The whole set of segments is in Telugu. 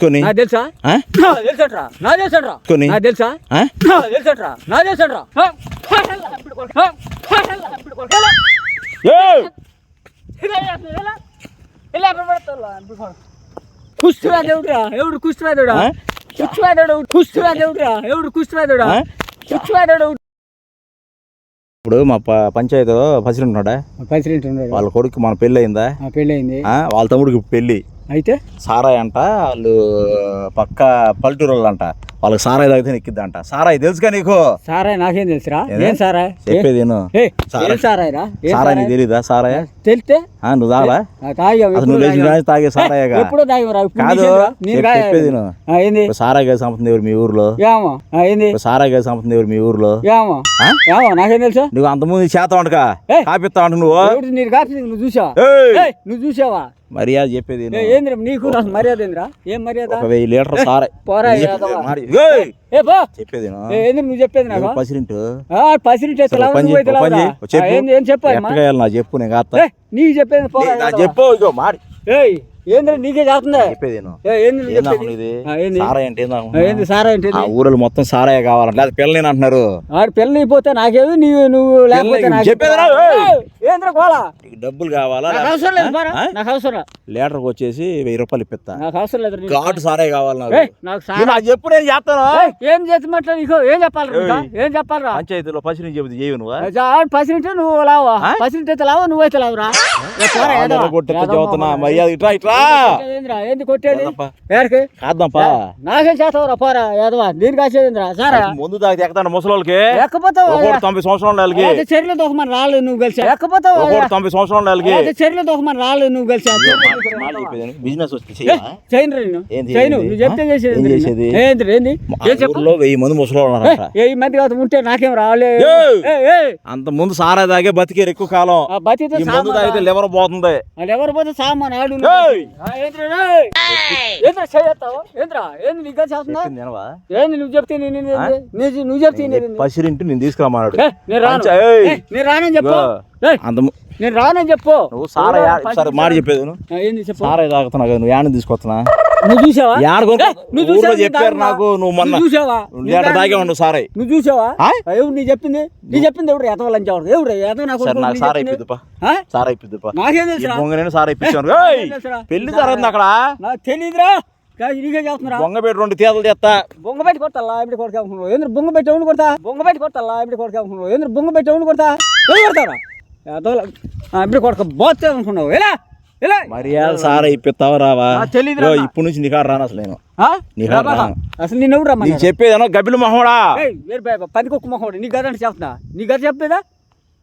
కొని తెలుసా? నా తెలుసట్రా. నా తెలుసట్రా. కొని. నాకు తెలుసా? నా తెలుసట్రా. నా తెలుసట్రా. ఏయ్! కుష్టివా దేవుడురా ఎవడు కుష్టివా దేవుడా ఆ? కుష్టివా దేవుడు కుష్టివా దేవుడురా ఎవడు కుష్టివా దేవుడా ఆ? కుష్టివా దేవుడు ఇప్పుడు మా ప- పంచాయతీలో పసిరి ఉన్నాడా? ప్రెసిడెంట్ ఉన్నాడు. వాళ్ళ కొడుకు మన పెళ్ళి అయిందా పెళ్ళి అయింది? వాళ్ళ తమ్ముడికి పెళ్ళి. అయితే? సారాయి అంట వాళ్ళు పక్క పల్లెటూరు అంట వాళ్ళకి సారాయి తాగితే ఎక్కిద్దంట. సారాయి తెలుసుగా నీకు? సారాయ్ నాకేం తెలుసురా? ఏం సారాయ్ చెప్పేది. ఏ సారాయ్. సారాయ్ సారాయి నీకు తెలీదా సారాయ? తెలితే? నువ్వు తాగలా నువ్వు లేచిన తాగాం. సారాయగా. ఎప్పుడో కాదు చెప్పేది ఏంది? సారాయి కలిసి సంపతుంది ఎవరు మీ ఊర్లో? ఏంది? సారాయి కలిసి సంపతుంది ఎవరు మీ ఊర్లో? ఏమో. నాకేం తెలుసు? నువ్వు అంతకుముందు చేత వంటక. కాపిస్తా నువ్వు? నువ్వు చూసావా? నువ్వు చూసావా? మర్యాద చెప్పేది. ఏందిరా? నీకు నాకు మర్యాద ఏందిరా? ఏం మర్యాద? ఒక వెయ్యి లీటర్ సారాయి పోరా, చెప్పేది ఏంది నువ్వు చెప్పేది నాకు పసిరింటు. పసిరిటి సరే, ఏం చెప్పాలి నా చెప్పు నేను కాస్త నీకు చెప్పేది. చెప్పు ఇగో మాడి. ఏయ్! ఏంద్రా నీకే చేస్తుందా? ఏంది ఏందా ఏంది? ఏందా ఏంది సారా ఏంటి ఆ ఊరిలో మొత్తం సారాయి కావాలంటే. అది పిల్లని అంటున్నారు. ఆడు పిల్లలు అయిపోతే నాకేవి నీవు నువ్వు లేకపోతే నీకు డబ్బులు కావాలా? నాకు అవసరం లేదు? నాకు అవసరం లీటర్కి వచ్చేసి వెయ్యి రూపాయలు ఇప్పిస్తా. నాకు అవసరం లేదు. ఘాటు సారాయి కావాలి నాకు. సారా చెప్పు నేను చేస్తాను? ఏం చేసినట్లు నీకు? ఏం చెప్పాలి. ఏం చెప్పాలరా పంచాయతీలో పసిరి చెబుతుంది చేయవు నువ్వు? పసిరింటే నువ్వు లావా. ఆ? పసిరింటే అయితే లావా నువ్వైతే లావురా. ఏ పోరా, ఏదో. ఏందిరా, ఏంది కొట్టేది? కాద్దాంపా నాకేం చేస్తావురా? పోరా ఏదవా కాసేదిరా సారా. ముందు ముసలోళ్ళకి? ఎక్కపోతావు తొంభై సంవత్సరాలు దొకమని నువ్వు కలిసి. ఎక్కపోతావు ఒకటి తొంభై సంవత్సరాలు ఉండాలి అయితే చెర్లో దొకమని రాళ్ళు నువ్వు కలిసి. బిజినెస్? Chain chain? నువ్వు చెప్తే? చేసేది ఏంది? వెయ్యి మంది ముసలోళ్ళు కాదు ఉంటే నాకేం. అంత ముందు సారా తాగే బతికేరు ఎక్కువ కాలం. తాగితే లివర్ పోతుంది. ఎవరు పోతే సామాన్ ఆడు ఏంద్రా రేయ్? ఏంద్రా చేస్తావు ఏంద్రా? ఏంది నీకు చేస్తున్నా? చెప్పింది వినవా? ఏంది నువ్వు చెప్తే నేను నేను నువ్వు చెప్తే నేను ఏంది? పసిరింటి నేను తీసుకురామన్నాడు. ఏ, నేను రాను. పంచ- ఏయ్! ఏ, నేను రానని చెప్పు. నేను రానని చెప్పు. నువ్వు సారా మాట చెప్పేది ఏంది చెప్పు? సారా తాగుతున్నా నువ్వు యాడ తీసుకొస్తున్నా నువ్వు చూసావా? నువ్వు చూసావా? చెప్పారు? నాకు నువ్వు మొన్న చూసావా? తాగే ఉండు సారాయి నువ్వు చూసావా? ఎవరు నీ చెప్పింది? నీ చెప్పింది ఎవరు? ఎతవ లంచ్ ఎవరు? ఎవరు ఎతవ నాకు సరే నాకు సారా ఇప్పిద్దుపా ఆ? సారా ఇప్పిద్దుపా నాకేం ఈ తెలుసురా? బొంగ సారా తెలుసురా? పెళ్ళి జరుగుతుంది అక్కడ. నాకు తెలియదురా కాదు నీకే చెప్తున్నారా బొంగ పెట్టి రెండు తీతలు చేస్తా బొంగ పెట్టి కొట్టాలా ఇప్పుడు కొడక అనుకున్నావు ఏంద్ర బొంగ పెట్టి ఎవరు కొడతా? బొంగ పెట్టి కొట్టాలా ఇప్పుడు కొడక అనుకున్నావు ఏంద్ర బొంగ పెట్టి ఎవరు కొడతా? ఎవరు కొడతారా ఇప్పుడు కొడక? బోతే అనుకున్నావు ఎలా? మర్యాద సారా ఇప్పిస్తావా రావా. ఇప్పుడు నుంచి నీకాడ రాను అసలు నేను. అసలు నేను ఎవరు నీకు చెప్పేదేనో గబ్బిలు మొహోడా వేరు బాబా పది కుక్క మొహం నీ గదంటే చెప్తున్నా. నీ గద చెప్పేదా?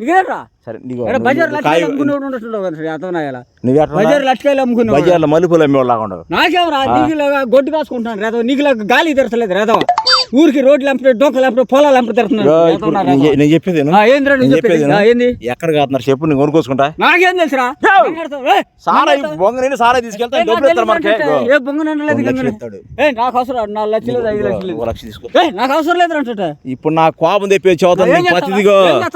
నీకు బజార్లో మలుపులు అమ్మేవాళ్ళగా ఉండవు. నాకేమరా గొడ్డు కాసుకుంటాను రేదో నీకులాగా గాలి తెరచలేదు రేదో ఊరికి రోడ్లు అంపే డొంకలు అంపే పొలాలు అంపే తెరుతున్నాడు ఇగో ఇప్పుడు నేను చెప్పేది? విను. ఏంది? ఎక్కడ కాదున్నారు చెప్పు నేను కొనుక్కోసుకుంటా నాకేం తెలుసురా? ఏయ్, సారా. బొంగ సారా డబ్బులు నాకు ఇస్తారు మనకి తెలియదు అంటే, ఏ బొంగ నిండలేదు రెండు గంగ లక్షలు ఇస్తాడు. ఏ నాకు అవసరం నాలుగు లక్షలు లేదు, ఐదు లక్షలు. లేదు. ఒక లక్ష తీసుకో. ఏ నాకు అవసరం లేదు అంటే ఇప్పుడు నా కోపం తెప్పి చదువుతాను ఏం?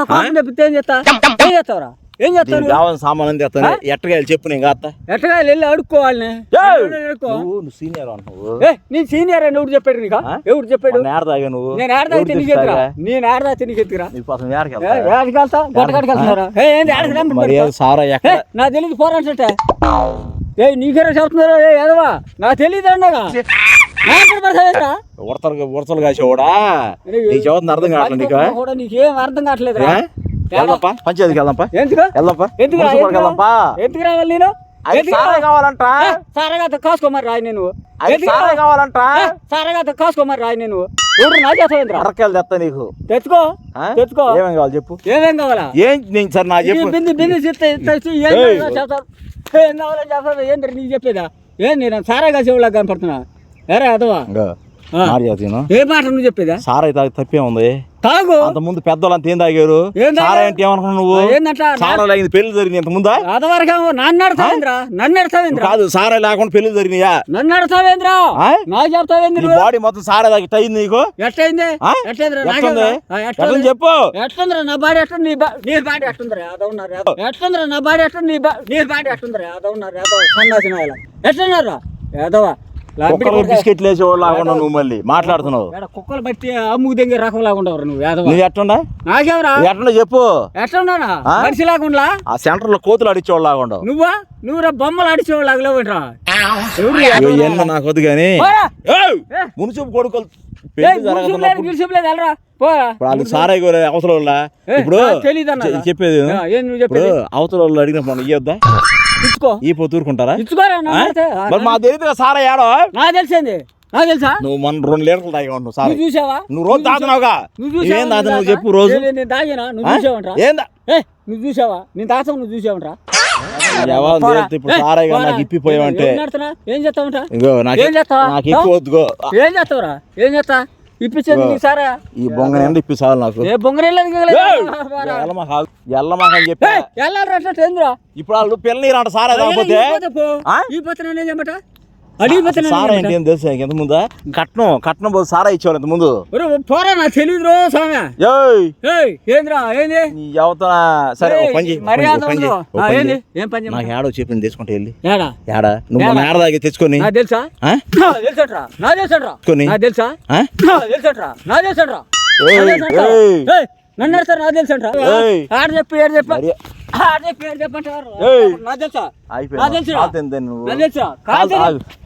కోపం తెప్పితే చేస్తా ఏం చేస్తావురా? ఏం చేస్తావు దీనికి కావాల్సిన సామాన్ అంతా తెస్తాను ఎట్టగా చెప్పు నేను కాస్తా. ఎట్టగా వెళ్ళి అడుక్కోవాలని. ఏయ్! అడుక్కో. నువ్వు సీనియర్ అంటున్నావు సీనియర్ అని ఎవడు చెప్పాడు నీకు? ఎవడు చెప్పాడు? తాగా నువ్వు. నేను ఆడదాయితే ఎవరు నీకు ఎత్తురా? నేను ఆడదాయితే నీకు ఎత్తురా? నీకు కోసం ఏడకి ఏ, వెళ్తా? ఏడకి వెళ్తా గొట్టకాడికి వెళ్తున్నారా ఏ ఏంది ఆడకి రంపి మరి పెడతా? సారా నా తెలియదు పోరాటంటే ఏ నీకేరా చెప్తున్నారా? ఏ ఎదవా నా తెలియదు అన్నగా. ఉడతలు ఉడతలు కాసేవాడా నీకు అర్థం కావట్లేదు నీకు అర్థం కావట్లేదురా? వెళ్దాంపా పంచాయతీకి వెళ్దాంపా ఎందుకు? వెళ్దాంపా ఎందుకు మున్సిపల్కి వెళ్దాంపా ఎందుకు రావాలి నేను? అది ఎందుకు సారా కావాలంట ఏ, సారగా కాసుకోమని రాయి నేను. అది ఎందుకు సారా కావాలంట ఏ, సారగా కాసుకోమని రాయి నేను. ఎవరు నా చేస్తావేంద్రా అరకెళ్ళి తెస్తా నీకు. తెచ్చుకో? తెచ్చుకో. ఏమేం కావాలి చెప్పు? ఏమేం కావాలా? ఏం నేను సార్ నా చెప్పు. బింది బింది చెప్తే చెప్తే ఏం ఏయ్. కావాలో చెప్తారు ఏం కావాలో చెప్తారు ఏంటి నీకు చెప్పేదా? ఏం నేను కనపడుతున్నా? అదవా? చేస్తాను ఏ మాట నువ్వు చెప్పేదా? సారా తప్పే ఉంది తాగు. అంత ముందు పెద్దోళ్ళంతా ఏం తాగారు? ఏం తాగారు? అంటే ఏమనుకున్నావు నువ్వు? సారా లేని పెళ్ళి జరిగింది ఇంత ముందా అదవరకు నన్ను అడతావేంద్రా నన్ను అడతావేంద్రా కాదు సారా లేకుండా పెళ్ళి జరిగినాయా? నన్ను అడతావేంద్రా ఆ? నాకు చెప్తావేంద్ర నీ బాడీ మొత్తం సారా తాగి అయింది నీకు? ఎట్లుంది ఎట్లుంది? చెప్పు. ఎట్లుందిరా నా బాడీ ఎట్లా నీ నీ బాడీ ఎట్లుందిరా అదవున్నారు ఎట్లుందిరా నా బాడీ ఎట్లా నీ నీ బాడీ ఎట్లుందిరా అదవున్నారు సన్నాసిన ఎట్లున్నారా? ఏదవా కుక్కలు. బిస్కెట్లు వేసేవాళ్ళు లాగా నువ్వు మళ్ళీ. మాట్లాడుతున్నావు. కుక్కలు బట్టి అమ్ముకు దగ్గర రకం లాగా ఉండవు నువ్వు నువ్వు ఎట్టుండా నాకేమరా నువ్వు ఎట్టుండా చెప్పు. ఎట్లా ఉన్నానా ఆ? మనిషి లాగుండా ఆ సెంటర్లో కోతులు అడిచేవాళ్ళు లాగా ఉండవు. నువ్వా? బొమ్మలు ఎవరు ఈ ఇగో యాదవ ఇవన్నీ నాకు వద్దు కానీ. మునుసూపు కొడుకులు వాళ్ళు సారాయి అవసరం ఇప్పుడు చెప్పేది నువ్వు వాళ్ళు అడిగినప్పుడు ఇయ్యొద్దా? ఇచ్చుకో. ఈ పొత్తూరుకుంటారా ఇచ్చుకోరా మరి మా తెలియదు సారా ఏడో? నాకు తెలిసింది. నాకు తెలుసా? నువ్వు మన రెండు లీటర్లు తాగి ఉన్నావు సారా. నువ్వు చూసావా? నువ్వు రోజు తాగుతున్నావుగా? నువ్వు నువ్వేం తాగుతున్నావు నువ్వు చెప్పు రోజు. ఏ, నేను తాగినా? నువ్వు? చూసావంట్రా? ఏందా? ఏ నువ్వు చూసావా? నేను తాగుతావు? నువ్వు చూసావంట్రా? ఇప్పుడు ఏ. నాకు ఇప్పిపోయావంటే. ఏం చేస్తున్నా? ఏం చేస్తావంట ఇగో నాకు ఏం చేస్తావా? నాకు ఎక్కువ వద్దుగో ఏం చేస్తావురా? ఏం చేస్తా? ఇప్పించేది సారా? ఈ బొంగ నిండా ఇప్పిసాలు నాకు. ఏ చెప్పి. ఏంద్రా? ఇప్పుడు వాళ్ళు పిల్లనీరంట సారా తాగకపోతే ఆ? ఈ ఏమట అడిగి సారా ఏంటి ఏం తెలుసా ఇంత ముందా? కట్నం కట్నం పోతే సారా ఇంత ముందు. పోరా నాకు తెలియదు రో ఏంద్రా ఏంది? సరే పని చేయి. ఏం పని నాకు? ఏడో చెప్పింది తీసుకుంటే వెళ్ళి. ఏడా? ఏడా? నువ్వు ఏడ? దాగి తెచ్చుకొని. నాకు తెలుసా? తెలుసట్రా? నా తెలుసట్రా. నాకు తెలుసా? తెలుసట్రా? నా తెలుసట్రా? నన్ను అడతారు నా తెలుసంట్రా? ఏయ్. ఆడ చెప్పి ఏడు చెప్ప. మరి- ఆడ చెప్పి ఏడు చెప్పంటారు తెలుసా. కాలుతుంది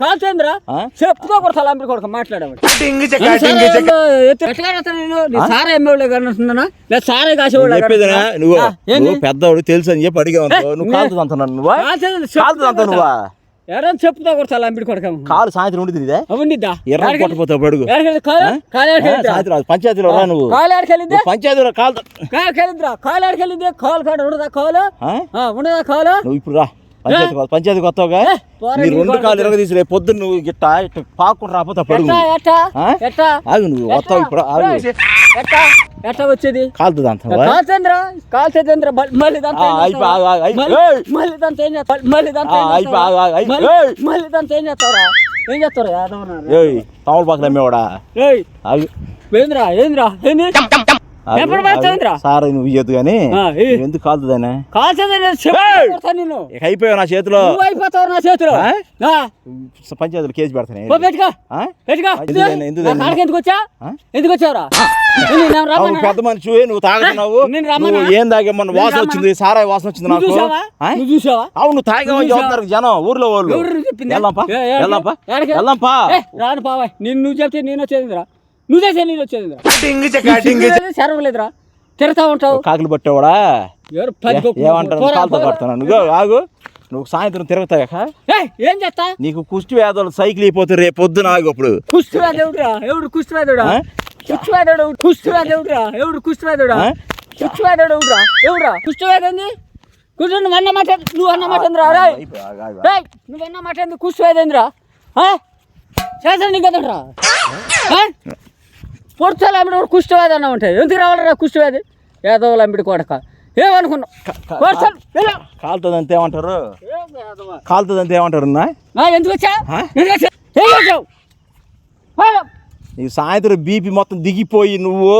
కాల్చేంద్రా? చెప్పుతో కొడతా అంబిడి కొడుకు మాట్లాడేవాడు. సారా ఎమ్మెల్యే కనుస్తున్నానా లేదా సారా కాసేవాళ్ళు నేను చెప్పేదినా నువ్వు నువ్వు పెద్దవాడు తెలుసు అని చెప్పి అడిగావు నువ్వు కాలుతుంది అంటున్నాను నువ్వా? కాలుతుంది అంత నువ్వా? ఎవరైనా చెప్పుతో అంబిడి కొడుకు కాలు సాయంత్రం ఉండి ఇదే అవునిద్దా ఎర్ర కొట్టపోతావు అడుగు? సాయంత్రం రాదు. పంచాయతీలో రా నువ్వు. కాలు ఎడకెళ్ళిద్దా నువ్వు పంచాయతీలో కాలు కాలు కెళ్ళిద్రా కాలు కాడ ఉండదా కాలు? ఉండదా కాలు? నువ్వు ఇప్పుడు రా. పంచాయతీ కొత్త- పంచాయతీ కొత్తగా? పోరా, నీ రెండు కాలు ఎరగ తీసి రేపు పొద్దున్న నువ్వు గిట్ట ఇట్ట పాకుండా రాకపోతే అప్పుడు అడుగు ఎట్టా ఎట్టా ఆ? ఎట్టా? ఆగు నువ్వు వస్తావు ఇప్పుడు ఆగు. ఎట్టా? ఎట్టా వచ్చేది? కాలుతుంది అంత కాల్చంద్ర కాల్చేంద్ర మళ్ళీ దాంతో ఆ, అయిపో, చేస్తావురా? ఆగు, ఆగు, అయిపో. మళ్ళీ- ఏయ్! మళ్ళీ దాంతో ఏం చేస్తావు మళ్ళీ దాంతో ఆ, ఏం అయిపో, చేస్తావురా? ఆగు, ఆగు, అయిపో. మళ్ళీ- ఏయ్! మళ్ళీ దాంతో ఏం చేస్తావురా? ఏం చేస్తావు యాదవన్నారు ఏయ్ తమలపాకులు అమ్మేవాడా ఏయ్. ఆగు. ఏంద్రా ఏంద్రా ఏంది? సారీ నువ్వు ఇయ్యద్దు కానీ. ఎందుకు కాలుతుందనే ఇక అయిపోయావు నా చేతిలో. అయిపోతావు నా చేతిలో. పంచాయతీలో కేసు పెడతాను ఎందుకు వచ్చా? ఎందుకు వచ్చావురా? పెద్ద మనిషి నువ్వు తాగుతున్నావు. ఏం తాగేమన్నా నేను వాసన? వచ్చింది సారాయి వాసన వచ్చింది నాకు. అవును నువ్వు తాగామని? చెప్తారు జనం ఊర్లో వాళ్ళు. ఎక్కడికి? వెళ్దాంపా ఏ, రాను పావా నేను నువ్వు చెప్తే నేను వచ్చేదిరా నువ్వు చేసే నేను వచ్చేదిరా సెరవలేదురా తిడతా ఉంటావు. కాకులు పట్టేవాడా? ఏమంటారు? కాలుతో. పడుతున్నాను నువ్వు ఆగు. నువ్వు సాయంత్రం తిరుగుతాయక ఏయ్, ఏం చేస్తా? నీకు కుష్టి వేదలు సైకిల్ అయిపోతే రేపు పొద్దున ఆగు అప్పుడు. ఎవడు? కుష్టివాదేవుడు కుష్టివాదేవుడురా ఎవడు? ఆ? కుష్టివాదేవుడురా ఎవడురా? కుష్టివాదేంది కుష్టి నువ్వు అన్న మాట నువ్వు అన్న మాట ఏందిరా? రాయ్. అయిపోయి, ఆగు, ఆగు. రాయ్ నువ్వు అన్న మాట ఎందుకు కుష్టివాదేందిరా చేస్తాను నీకు కదరా పొడిచాలి అమ్మిడి వాడు కుష్టివాది అన్న ఉంటాయి ఎందుకు రావాలరా కుష్టివాది ఏదోలు అమ్మిడి కొడక. ఏమనుకున్నావు. కాలుతుంది అంతే ఏమంటారు? కాలుతుంది అంతే ఏమంటారు ఎందుకు వచ్చా. నీకు సాయంత్రం బీపీ మొత్తం దిగిపోయి నువ్వు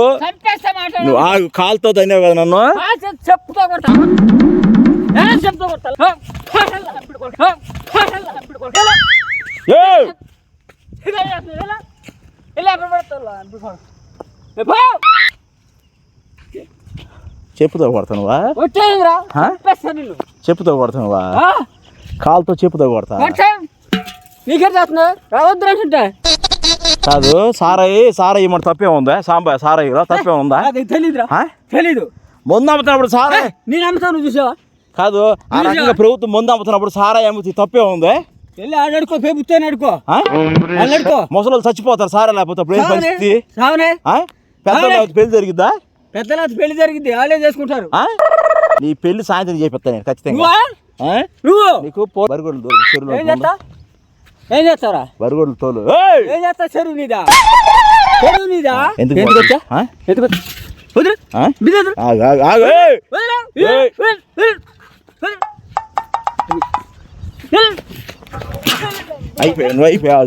నువ్వు ఆగు కాలుతో తన్నావు కదా నన్ను? చెప్పుతో ఏ చెప్పుతో కొడతానువా. చెప్పుతో కొడతానువా కాలుతో చెప్పుతో కొడతా. నీకేం రావద్దు కాదు సారాయి సారాయి మన తప్పే ఉందా? సాంబా సారాయిలో తప్పే ఉందా? తెలీదురా? తెలీదు. ముందు అమ్ముతున్నప్పుడు సారాయి నేను అమ్ముతావు నువ్వు చూసావా? కాదు ఆ రకంగా ప్రభుత్వం ముందు అమ్ముతున్నప్పుడు సారాయి అమ్ముతుంది తప్పే ఉంది? వెళ్ళి ఆడడుకో పేపుతాను అడుకో? అల్లడుకో ముసలు చచ్చిపోతారు సారా లేకపోతే అప్పుడు ఏం పరిస్థితి? సావనే? పెద్దలు పెళ్ళి జరిగిద్దా? పెద్దల పెళ్ళి జరిగింది వాళ్ళే చేసుకుంటారు? నీ పెళ్ళి సాయంత్రం చేపిస్తా నేను ఖచ్చితంగా. నువ్వా? నీకు బరిగొడ్లు చెరువులో ఏం చేస్తా ఏం బరిగొడ్లు తోలు! ఏం చేస్తా చెరువు నీదా? చెరువు నీదా? ఎందుకు ఎందుకు వచ్చా? ఎందుకు వదిలు. ఆ? బిడ్డ వదిలు. ఆగు, ఆగు, ఆగు, ఏయ్!